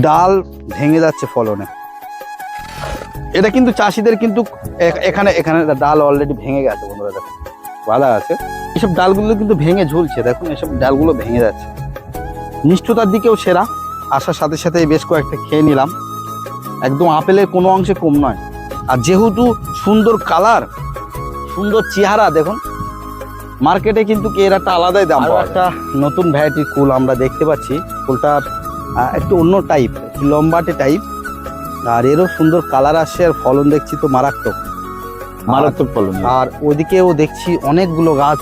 ডাল ভেঙে যাচ্ছে ফলনে। এটা কিন্তু চাষিদের কিন্তু এখানে এখানে ডাল অলরেডি ভেঙে গেছে বন্ধুরা দেখুন বাধা আছে। এসব ডালগুলো কিন্তু ভেঙে ঝুলছে দেখুন এসব ডালগুলো ভেঙে যাচ্ছে। মিষ্টতার দিকেও সেরা। আসার সাথে সাথে বেশ কয়েকটা খেয়ে নিলাম। একদম আপেলের কোনো অংশে কম নয়। আর যেহেতু সুন্দর কালার সুন্দর চেহারা দেখুন মার্কেটে কিন্তু এর একটা আলাদাই দাম একটা নতুন ভ্যারাইটির কুল আমরা দেখতে পাচ্ছি। কুলটার আহ, একটু অন্য টাইপ একটু লম্বাটে টাইপ আর এরও সুন্দর কালার আসছে আর ফলন দেখছি তো মারাত্মক। মারাত্মক ফলন আর ওদিকেও দেখছি অনেকগুলো গাছ।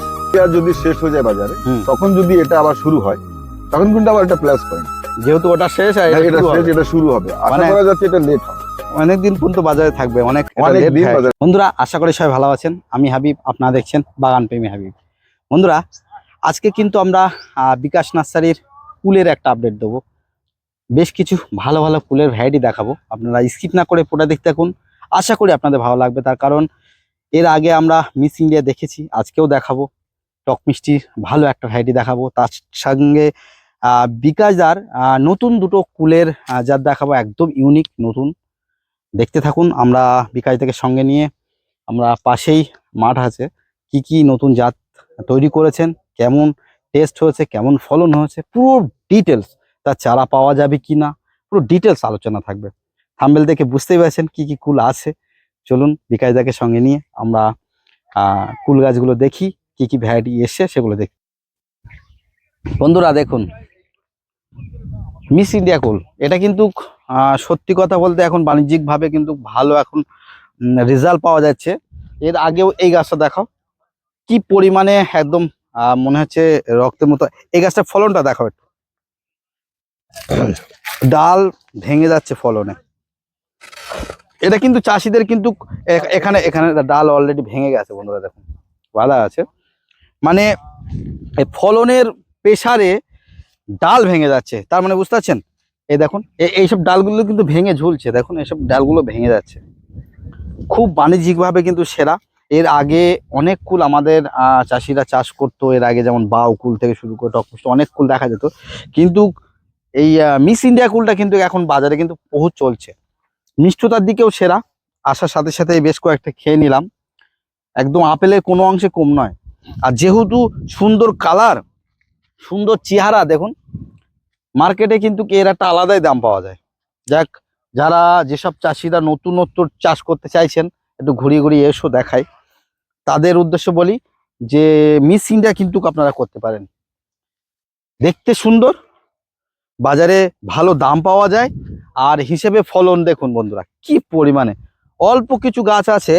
যদি শেষ হয়ে যায় বাজারে তখন যদি এটা আবার শুরু হয় তখন কিন্তু আবার একটা প্লাস পয়েন্ট যেহেতু ওটা শেষ আর এটা এটা শুরু শেষ হবে। এটা শুরু হবে। আশা মানে- করা যাচ্ছে এটা লেট হবে। অনেকদিন পর্যন্ত বাজারে থাকবে অনেক হয়। বন্ধুরা আশা করি সবাই ভালো আছেন। আমি হাবিব আপনারা দেখছেন বাগান প্রেমী হাবিব। বন্ধুরা আজকে কিন্তু আমরা আহ, বিকাশ নার্সারির কুলের একটা আপডেট দেবো। বেশ কিছু ভালো ভালো কুলের ভ্যারাইটি দেখাবো। আপনারা স্কিপ না করে পুরো দেখতে থাকুন। আশা করি আপনাদের ভালো লাগবে। তার কারণ এর আগে আমরা মিস ইন্ডিয়া দেখেছি, আজকেও দেখাবো। টক মিষ্টির ভালো একটা ভ্যারাইটি দেখাবো। তার সঙ্গে বিকাশদার নতুন দুটো কুলের জাত দেখাবো। একদম ইউনিক নতুন। দেখতে থাকুন, আমরা বিকাশ থেকে সঙ্গে নিয়ে আমরা পাশেই মাঠ আছে। কি কি নতুন জাত তৈরি করেছেন, কেমন টেস্ট হয়েছে, কেমন ফলন হয়েছে, পুরো ডিটেলস তার চারা পাওয়া যাবে কি না পুরো ডিটেলস আলোচনা থাকবে। থাম্বেল দেখে বুঝতেই পারছেন কি কি কুল আছে। চলুন বিকাশ দাকে সঙ্গে নিয়ে আমরা কুল গাছগুলো দেখি, কি কি ভ্যারাইটি এসছে সেগুলো দেখি। বন্ধুরা দেখুন মিস ইন্ডিয়া কুল, এটা কিন্তু সত্যি কথা বলতে এখন বাণিজ্যিকভাবে কিন্তু ভালো এখন রেজাল্ট পাওয়া যাচ্ছে। এর আগেও এই গাছটা দেখাও, কি পরিমাণে একদম মনে হচ্ছে রক্তের মতো। এই গাছটার ফলনটা দেখাও ডাল ভেঙে যাচ্ছে ফলনে। এটা কিন্তু চাষিদের কিন্তু এখানে এখানে ডাল অলরেডি ভেঙে গেছে বন্ধুরা দেখুন। বাধা আছে। মানে ফলনের প্রেসারে ডাল ভেঙে যাচ্ছে। তার মানে বুঝতে পারছেন? এই দেখুন এইসব ডালগুলো কিন্তু ভেঙে ঝুলছে। দেখুন, এইসব ডালগুলো ভেঙে যাচ্ছে। খুব বাণিজ্যিকভাবে কিন্তু সেরা। এর আগে অনেক কুল আমাদের চাষিরা চাষ করতো। এর আগে যেমন বাউ কুল থেকে শুরু করে টক মিষ্টি অনেক কুল দেখা যেত। কিন্তু এই মিস ইন্ডিয়া কুলটা কিন্তু এখন বাজারে কিন্তু বহু চলছে। মিষ্টতার দিকেও সেরা। আসার সাথে সাথে বেশ কয়েকটা খেয়ে নিলাম। একদম আপেলের কোনো অংশে কম নয়। আর যেহেতু সুন্দর কালার, সুন্দর চেহারা, দেখুন, মার্কেটে কিন্তু এর একটা আলাদাই দাম পাওয়া যায়। যাক, যারা যেসব চাষিরা নতুনত্ব চাষ করতে চাইছেন, একটু ঘুরিয়ে ঘুরিয়ে এসো দেখাই। তাদের উদ্দেশ্য বলি যে মিস ইন্ডিয়া কিন্তু আপনারা করতে পারেন। দেখতে সুন্দর বাজারে ভালো দাম পাওয়া যায়। আর হিসেবে ফলন দেখুন বন্ধুরা, কি পরিমাণে। অল্প কিছু গাছ আছে।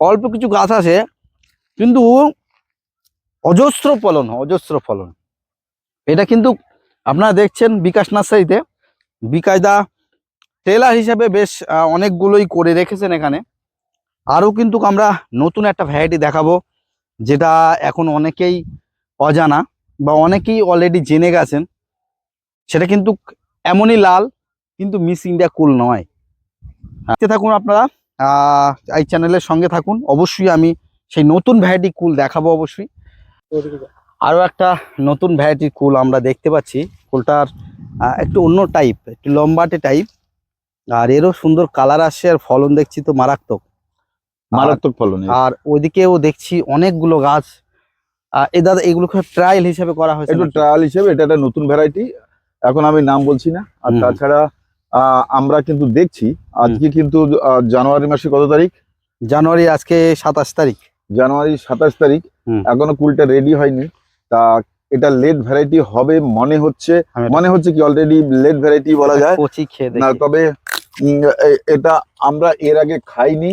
অল্প কিছু গাছ আছে, কিন্তু অজস্র ফলন অজস্র ফলন। এটা কিন্তু আপনারা দেখছেন বিকাশ নার্সারিতে। বিকাশদা টেলার হিসেবে বেশ অনেকগুলোই করে রেখেছেন এখানে। আরও কিন্তু আমরা নতুন একটা ভ্যারাইটি দেখাবো। যেটা এখন অনেকেই অজানা বা অনেকেই অলরেডি জেনে গেছেন, সেটা কিন্তু এমনই লাল, কিন্তু মিস ইন্ডিয়া কুল নয়। দেখতে থাকুন আপনারা এই চ্যানেলের সঙ্গে থাকুন। অবশ্যই আমি সেই নতুন ভ্যারাইটি কুল দেখাবো অবশ্যই। আরও একটা নতুন ভ্যারাইটির কুল আমরা দেখতে পাচ্ছি। কুলটার একটু অন্য টাইপ একটু লম্বাটে টাইপ আর এরও সুন্দর কালার আসছে আর ফলন দেখছি তো মারাত্মক। মারাত্মক ফলন। আর ওইদিকেও দেখছি অনেকগুলো গাছ। এ দাদা এগুলোকে ট্রায়াল হিসেবে করা হয়েছে একটু ট্রায়াল হিসেবে এটা একটা নতুন ভ্যারাইটি এখন আমি নাম বলছি না। আর তাছাড়া আমরা কিন্তু দেখছি আজকে কিন্তু জানুয়ারি মাসে কত তারিখ? জানুয়ারি আজকে সাতাশ তারিখ। জানুয়ারি সাতাশ তারিখ। এখনও কুলটা রেডি হয়নি। তা এটা লেট ভ্যারাইটি হবে মনে হচ্ছে। মনে হচ্ছে কি অলরেডি লেট ভ্যারাইটি বলা যায়। না তবে এটা আমরা এর আগে খাইনি।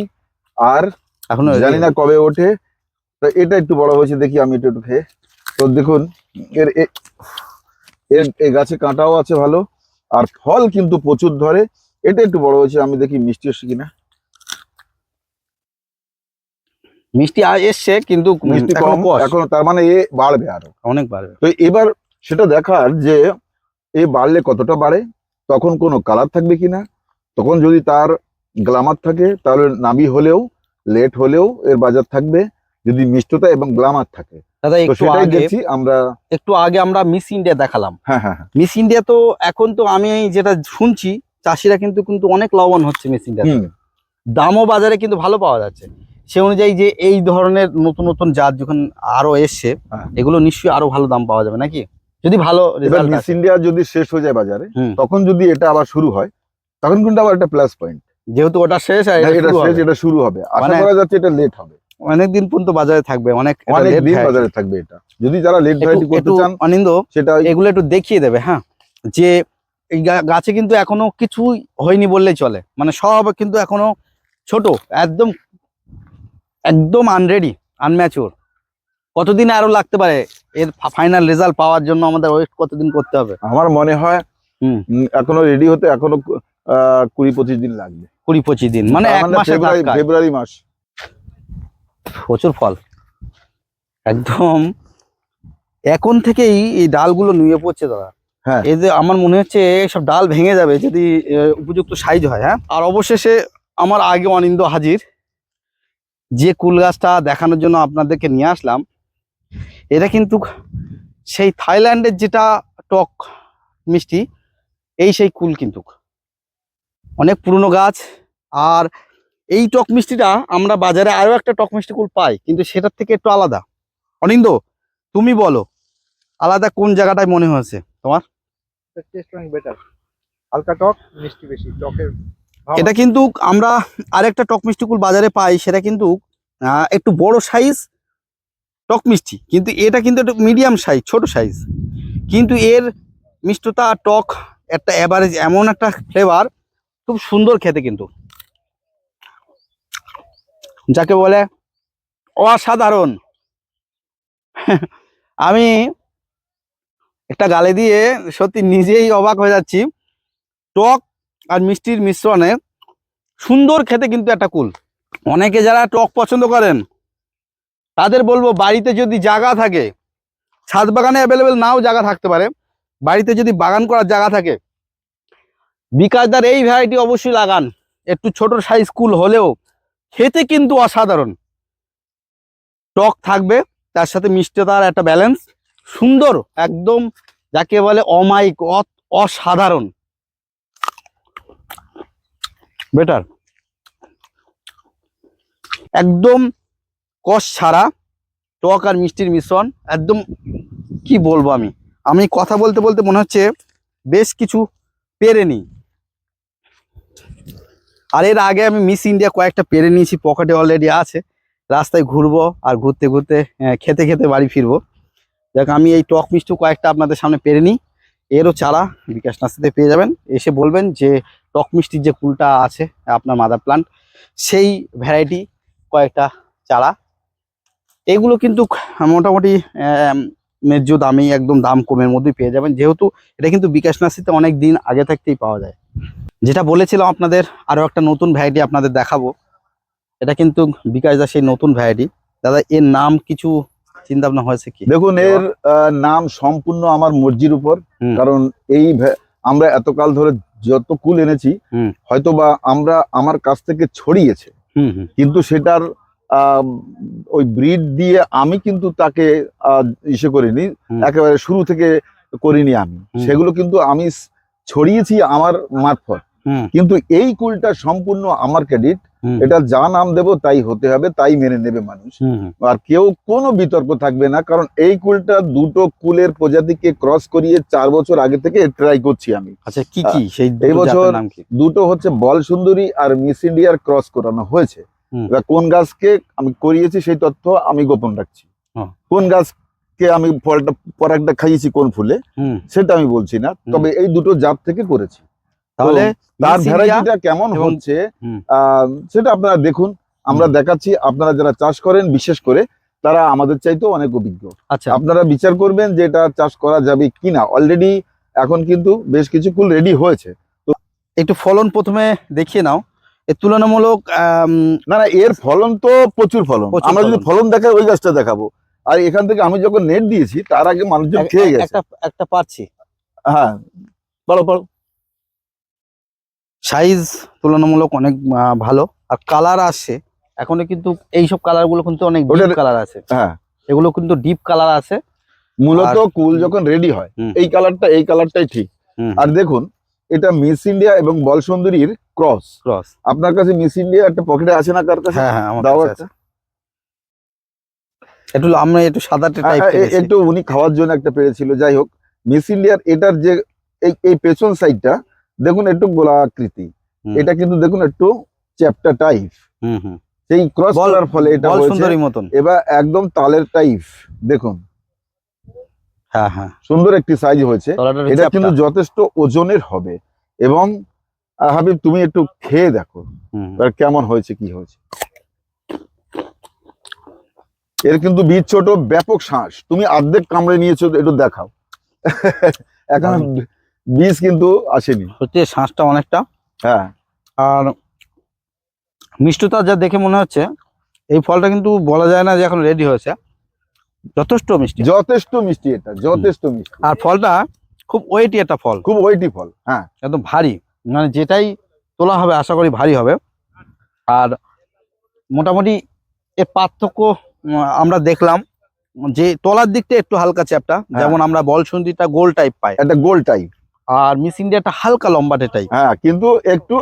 আর এখনও জানি না কবে ওঠে। তো এটা একটু বড় হয়েছে দেখি আমি একটু একটু খেয়ে। তো দেখুন এর এর এই গাছে কাঁটাও আছে ভালো আর ফল কিন্তু প্রচুর ধরে। এটা একটু বড় হয়েছে আমি দেখি মিষ্টি হচ্ছে কিনা। মিষ্টি আজ এসছে কিন্তু মিষ্টি কম। এখন তার মানে এ বাড়বে আরও। অনেক বাড়বে। তো এবার সেটা দেখার যে এ বাড়লে কতটা বাড়ে তখন কোনো কালার থাকবে কিনা তখন যদি তার গ্লামার থাকে তাহলে নাবি হলেও লেট হলেও এর বাজার থাকবে যদি মিষ্টতা এবং গ্লামার থাকে। দাদা একটু আগে আমরা একটু আগে আমরা মিস ইন্ডিয়া দেখালাম। হ্যাঁ হ্যাঁ হ্যাঁ। মিস ইন্ডিয়া তো এখন তো আমি যেটা শুনছি চাষিরা কিন্তু কিন্তু অনেক লাভবান হচ্ছে মিস ইন্ডিয়া দামও বাজারে কিন্তু ভালো পাওয়া যাচ্ছে। সে অনুযায়ী যে এই ধরনের নতুন নতুন জাত যখন আরও এসছে হ্যাঁ। এগুলো নিশ্চয়ই আরও ভালো দাম পাওয়া যাবে নাকি? যদি ভালো মিস ইন্ডিয়া যদি শেষ হয়ে যায় বাজারে তখন যদি এটা আবার শুরু হয় তখন কিন্তু আবার একটা প্লাস পয়েন্ট যেহেতু ওটা শেষ আর এটা শুরু শেষ হবে। এটা শুরু হবে। আশা মানে- করা যাচ্ছে এটা লেট হবে। অনেক দিন পর্যন্ত বাজারে থাকবে অনেক অনেক দিন বাজারে থাকবে এটা। যদি যারা লেট ভ্যারাইটি করতে চান অনিন্দ সেটা এগুলো একটু দেখিয়ে দেবে হ্যাঁ? যে এই গাছে কিন্তু এখনও কিছুই হয়নি বললেই চলে। মানে সব কিন্তু এখনও ছোট একদম একদম আনরেডি আনম্যাচিওর কতদিন আরও লাগতে পারে? এর ফাইনাল রেজাল্ট পাওয়ার জন্য আমাদের ওয়েট কতদিন করতে হবে? আমার মনে হয় এখনও রেডি হতে এখনও কুড়ি পঁচিশ দিন লাগবে। কুড়ি পঁচিশ দিন মানে এক মাসে ফেব্রুয়ারি ফেব্রুয়ারি মাস। প্রচুর ফল। একদম। এখন থেকেই এই ডালগুলো নুয়ে পড়ছে দাদা। হ্যাঁ। এই যে আমার মনে হচ্ছে সব ডাল ভেঙে যাবে যদি উপযুক্ত সাইজ হয় হ্যাঁ? আর অবশেষে আমার আগে অনিন্দ হাজির। যে কুল গাছটা দেখানোর জন্য আপনাদেরকে নিয়ে আসলাম এটা কিন্তু সেই থাইল্যান্ডের যেটা টক মিষ্টি এই সেই কুল কিন্তু। অনেক পুরনো গাছ। আর এই টক মিষ্টিটা আমরা বাজারে আরও একটা টক মিষ্টি কুল পাই কিন্তু সেটার থেকে একটু আলাদা। অনিন্দ তুমি বলো আলাদা কোন জায়গাটায় মনে হয়েছে তোমার? টেস্ট অনেক বেটার হালকা টক মিষ্টি বেশি টকের এটা কিন্তু আমরা আরেকটা টক মিষ্টি কুল বাজারে পাই সেটা কিন্তু একটু বড় সাইজ টক মিষ্টি। কিন্তু এটা কিন্তু একটু মিডিয়াম সাইজ ছোট সাইজ কিন্তু এর মিষ্টতা টক একটা অ্যাভারেজ এমন একটা ফ্লেভার খুব সুন্দর খেতে কিন্তু। যাকে বলে অসাধারণ। আমি একটা গালে দিয়ে সত্যি নিজেই অবাক হয়ে যাচ্ছি। টক আর মিষ্টির মিশ্রণে সুন্দর খেতে কিন্তু একটা কুল। অনেকে যারা টক পছন্দ করেন, তাদের বলব বাড়িতে যদি জায়গা থাকে, ছাদ বাগানে অ্যাভেলেবেল নাও জায়গা থাকতে পারে। বাড়িতে যদি বাগান করার জায়গা থাকে বিকাশদার এই ভ্যারাইটি অবশ্যই লাগান। একটু ছোট সাইজ কুল হলেও খেতে কিন্তু অসাধারণ। টক থাকবে, তার সাথে মিষ্টতার একটা ব্যালেন্স সুন্দর, একদম যাকে বলে অমায়িক অসাধারণ। বেটার একদম কষ ছাড়া টক আর মিষ্টির মিশ্রণ, একদম কি বলব আমি? আমি কথা বলতে বলতে মনে হচ্ছে বেশ কিছু পেরে নিই আর এর আগে আমি মিস ইন্ডিয়া কয়েকটা পেরে নিয়েছি পকেটে অলরেডি আছে। রাস্তায় ঘুরবো আর ঘুরতে ঘুরতে খেতে খেতে বাড়ি ফিরবো। দেখ, আমি এই টক মিষ্টি কয়েকটা আপনাদের সামনে পেরে নিই। এরও চারা বিকাশ নাস্তাতে পেয়ে যাবেন। এসে বলবেন যে টক মিষ্টির যে কুলটা আছে, আপনার মাদার প্লান্ট সেই ভ্যারাইটি কয়েকটা চারা। এগুলো কিন্তু মোটামুটি ন্যায্য দামেই একদম দাম কমের মধ্যেই পেয়ে যাবেন। যেহেতু এটা কিন্তু বিকাশ নার্সিতে অনেক দিন আগে থাকতেই পাওয়া যায়। যেটা বলেছিলাম আপনাদের আরও একটা নতুন ভ্যারাইটি আপনাদের দেখাবো। এটা কিন্তু বিকাশ দা সেই নতুন ভ্যারাইটি দাদা এর নাম কিছু চিন্তা ভাবনা হয়েছে কি? দেখুন এর নাম সম্পূর্ণ আমার মর্জির উপর। কারণ এই আমরা এতকাল ধরে যত কুল এনেছি। হয়তো বা আমরা আমার কাছ থেকে ছড়িয়েছে। কিন্তু সেটার ওই ব্রিড দিয়ে আমি কিন্তু তাকে ইসে করিনি একেবারে শুরু থেকে করিনি আমি। সেগুলো কিন্তু আমি ছড়িয়েছি আমার মারফত। কিন্তু এই কুলটা সম্পূর্ণ আমার ক্রেডিট এটা যা নাম দেব তাই হতে হবে তাই মেনে নেবে মানুষ। আর কেউ কোনো বিতর্ক থাকবে না কারণ এই কুলটা দুটো কুলের প্রজাতিকে ক্রস করিয়ে চার বছর আগে থেকে ট্রাই করছি আমি। আচ্ছা কি কি? সেই এই দুটো বছর- দুটো হচ্ছে বল সুন্দরী আর মিস ইন্ডিয়ার ক্রস করানো হয়েছে। এবার কোন গাছকে আমি করিয়েছি সেই তথ্য আমি গোপন রাখছি। হ্যাঁ। কোন গাছকে আমি ফলটা পরাগটা খাইয়েছি কোন ফুলে সেটা আমি বলছি না। তবে এই দুটো জাত থেকে করেছি। তাহলে তার ভ্যারাইটিটা কেমন হচ্ছে সেটা আপনারা দেখুন। আমরা দেখাচ্ছি আপনারা যারা চাষ করেন বিশেষ করে তারা আমাদের চাইতেও অনেক অভিজ্ঞ। আচ্ছা। আপনারা বিচার করবেন যে এটা চাষ করা যাবে কিনা। অলরেডি এখন কিন্তু বেশ কিছু ফুল রেডি হয়েছে। তো একটু ফলন প্রথমে দেখিয়ে নাও। এর তুলনামূলক না না এর ফলন তো প্রচুর ফলন। আমরা যদি ফলন। দেখাই ওই গাছটা দেখাবো। আর এখান থেকে আমি যখন নেট দিয়েছি তার আগে মানুষজন খেয়ে গেছে। একটা একটা পাচ্ছি হ্যাঁ। বলো বলো। সাইজ তুলনামূলক অনেক ভালো। আর কালার আসছে এখনও কিন্তু এইসব কালারগুলো কিন্তু অনেক ওটা- কালার আছে। হ্যাঁ। এগুলো কিন্তু ডিপ কালার আছে। মূলত কুল যখন রেডি হয় এই কালারটা এই কালারটাই ঠিক। আর দেখুন এটা মিস ইন্ডিয়া এবং বল সুন্দরীর ক্রস ক্রস আপনার কাছে মিস ইন্ডিয়া একটা পকেটে আছে না কার কাছে? হ্যাঁ হ্যাঁ আমার কাছে একটু। আমরা একটু সাদাটে হ্যাঁ, টাইপ একটু উনি খাওয়ার জন্য একটা পেরেছিল। যাই হোক মিস ইন্ডিয়ার এটার যে এই এই পেছন সাইডটা দেখুন একটু গোলাকৃতি। এটা কিন্তু দেখুন একটু চ্যাপ্টা টাইপ হুম হুম। সেই ক্রস করার ফলে এটা বল হয়েছে সুন্দরী মতন। এবার একদম তালের টাইপ দেখুন। হ্যাঁ হ্যাঁ। সুন্দর একটি সাইজ হয়েছে। এটা কিন্তু যথেষ্ট ওজনের হবে এবং হাবিব তুমি একটু খেয়ে দেখো। আর কেমন হয়েছে কি হয়েছে? এর কিন্তু বীজ ছোট ব্যাপক শ্বাস তুমি অর্ধেক কামড়ে নিয়েছো একটু দেখাও। এখন বীজ কিন্তু আসেনি। হচ্ছে শ্বাসটা অনেকটা। হ্যাঁ। আর মিষ্টতা যা দেখে মনে হচ্ছে এই ফলটা কিন্তু বলা যায় না যে এখন রেডি হয়েছে। যথেষ্ট মিষ্টি। যথেষ্ট মিষ্টি এটা যথেষ্ট মিষ্টি। আর ফলটা খুব ওয়েটি একটা ফল। খুব ওয়েটি ফল হ্যাঁ। একদম ভারী। মানে যেটাই তোলা হবে আশা করি ভারী হবে। আর মোটামুটি এর পার্থক্য আমরা দেখলাম যে তলার দিকটা একটু হালকা চ্যাপটা যেমন আমরা বল সুন্দিটা গোল টাইপ পাই। একটা গোল টাইপ আর মিস একটা হালকা লম্বাটে টাইপ হ্যাঁ কিন্তু একটু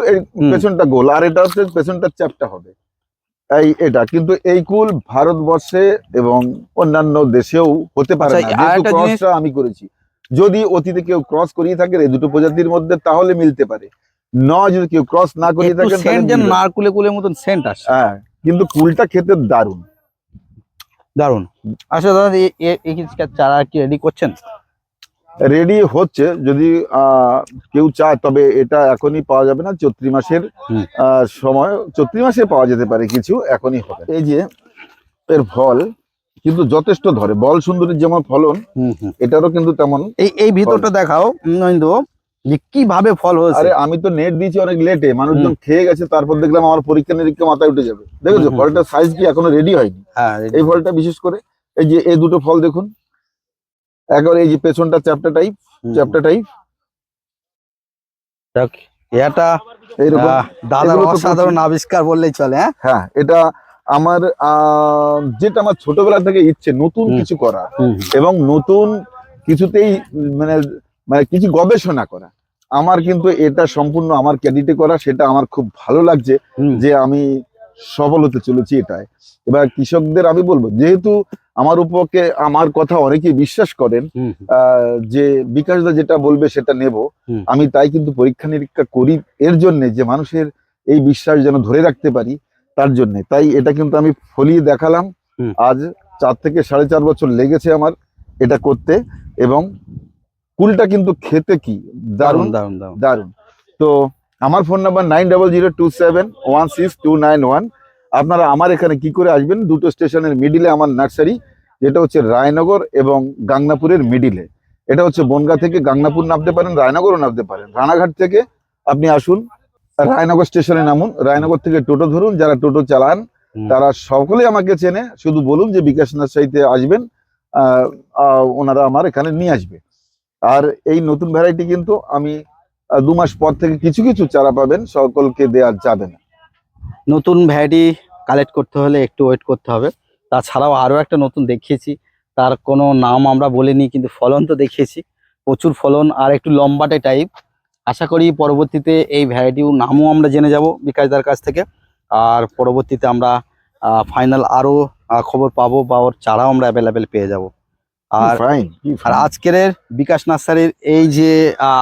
পেছনটা গোল আর এটা হচ্ছে পেছনটা চ্যাপটা হবে। এই এটা কিন্তু এই কুল ভারতবর্ষে এবং অন্যান্য দেশেও হতে পারে আচ্ছা, আমি করেছি। যদি অতীতে কেউ ক্রস করিয়ে থাকে এই দুটো প্রজাতির মধ্যে তাহলে মিলতে পারে। ন যদি কেউ ক্রস না করিয়ে থাকে সেন্ট যেন নারকুলে কুলের মতন সেন্ট আসে। হ্যাঁ কিন্তু কুলটা খেতে দারুণ। দারুণ আচ্ছা দাদা এই চারা কি রেডি করছেন? রেডি হচ্ছে যদি আহ, কেউ চায় তবে এটা এখনই পাওয়া যাবে না চৈত্রি মাসের সময় চৈত্রি মাসে পাওয়া যেতে পারে কিছু এখনই হবে। এই যে এর ফল কিন্তু যথেষ্ট ধরে। বল সুন্দরীর যেমন ফলন এটারও কিন্তু তেমন এই এই ভিতরটা দেখাও নইন্দু যে কীভাবে ফল হয়েছে। আরে আমি তো নেট দিয়েছি অনেক লেটে মানুষজন খেয়ে গেছে তারপর দেখলাম আমার পরীক্ষা নিরীক্ষা মাথায় উঠে যাবে। দেখেছ? হুম। সাইজ কি এখনও রেডি হয়নি? হ্যাঁ এই ফলটা বিশেষ করে এই যে এই দুটো ফল দেখুন। একবার এই যে পেছনটা চ্যাপটা টাইপ চ্যাপটা টাইপ এটা এইরকম। দাদার অসাধারণ আবিষ্কার বললেই চলে হ্যাঁ? হ্যাঁ এটা আমার আহ, যেটা আমার ছোটবেলা থেকে ইচ্ছে নতুন কিছু করা এবং নতুন কিছুতেই মানে মানে কিছু গবেষণা করা। আমার কিন্তু এটা সম্পূর্ণ আমার ক্যাডিটে করা সেটা আমার খুব ভালো লাগছে যে আমি সফল হতে চলেছি এটাই এবার কৃষকদের আমি বলব যেহেতু আমার উপকে আমার কথা অনেকেই বিশ্বাস করেন যে বিকাশদা যেটা বলবে সেটা নেব। আমি তাই কিন্তু পরীক্ষা নিরীক্ষা করি এর জন্য যে মানুষের এই বিশ্বাস যেন ধরে রাখতে পারি। তার জন্য। তাই এটা কিন্তু আমি ফলিয়ে দেখালাম। আজ চার থেকে সাড়ে চার বছর লেগেছে আমার এটা করতে এবং কুলটা কিন্তু খেতে কি? দারুণ দারুণ দারুণ দারুণ দারুণ। তো আমার phone number nine double zero two seven one six two nine one. আপনারা আমার এখানে কি করে আসবেন? দুটো স্টেশনের মিডিলে আমার নার্সারি যেটা হচ্ছে রায়নগর এবং গাংনাপুরের মিডিলে। এটা হচ্ছে বনগা থেকে গাংনাপুর নামতে পারেন রায়নগরও নামতে পারেন। রানাঘাট থেকে আপনি আসুন রায়নগর স্টেশনে নামুন। রায়নগর থেকে টোটো ধরুন যারা টোটো চালান তারা সকলেই আমাকে চেনে। শুধু বলুন যে বিকাশ নার্সারিতে আসবেন ওনারা আমার এখানে নিয়ে আসবে। আর এই নতুন ভ্যারাইটি কিন্তু আমি দু মাস পর থেকে কিছু কিছু চারা পাবেন সকলকে দেওয়া যাবে না। নতুন ভ্যারাইটি কালেক্ট করতে হলে একটু ওয়েট করতে হবে। তাছাড়াও আরও একটা নতুন দেখিয়েছি তার কোনো নাম আমরা বলিনি কিন্তু ফলন তো দেখিয়েছি। প্রচুর ফলন আর একটু লম্বাটে টাইপ আশা করি পরবর্তীতে এই ভ্যারাইটির নামও আমরা জেনে যাব বিকাশদার কাছ থেকে। আর পরবর্তীতে আমরা ফাইনাল আরও আহ, খবর পাবো বা ওর চারাও আমরা অ্যাভেলেবেল পেয়ে যাব। আর আর আজকের বিকাশ নার্সারির এই যে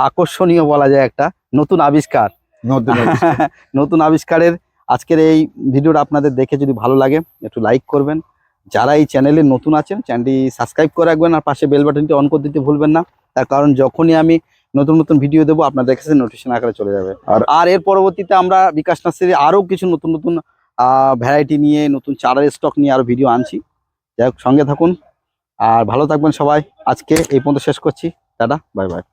আকর্ষণীয় বলা যায় একটা নতুন আবিষ্কার। নতুন নতুন আবিষ্কারের আজকের এই ভিডিওটা আপনাদের দেখে যদি ভালো লাগে একটু লাইক করবেন। যারা এই চ্যানেলে নতুন আছেন চ্যানেলটি সাবস্ক্রাইব করে রাখবেন আর পাশে বেল বাটনটি অন করে দিতে ভুলবেন না। তার কারণ যখনই আমি নতুন নতুন ভিডিও দেবো আপনাদের কাছে নোটিফিকেশন আকারে চলে যাবে। আর- আর এর পরবর্তীতে আমরা বিকাশ নার্সারি আরও কিছু নতুন নতুন ভ্যারাইটি নিয়ে নতুন চারার স্টক নিয়ে আরও ভিডিও আনছি। যাই হোক সঙ্গে থাকুন। আর ভালো থাকবেন সবাই। আজকে এই পর্যন্ত শেষ করছি। Tata bye bye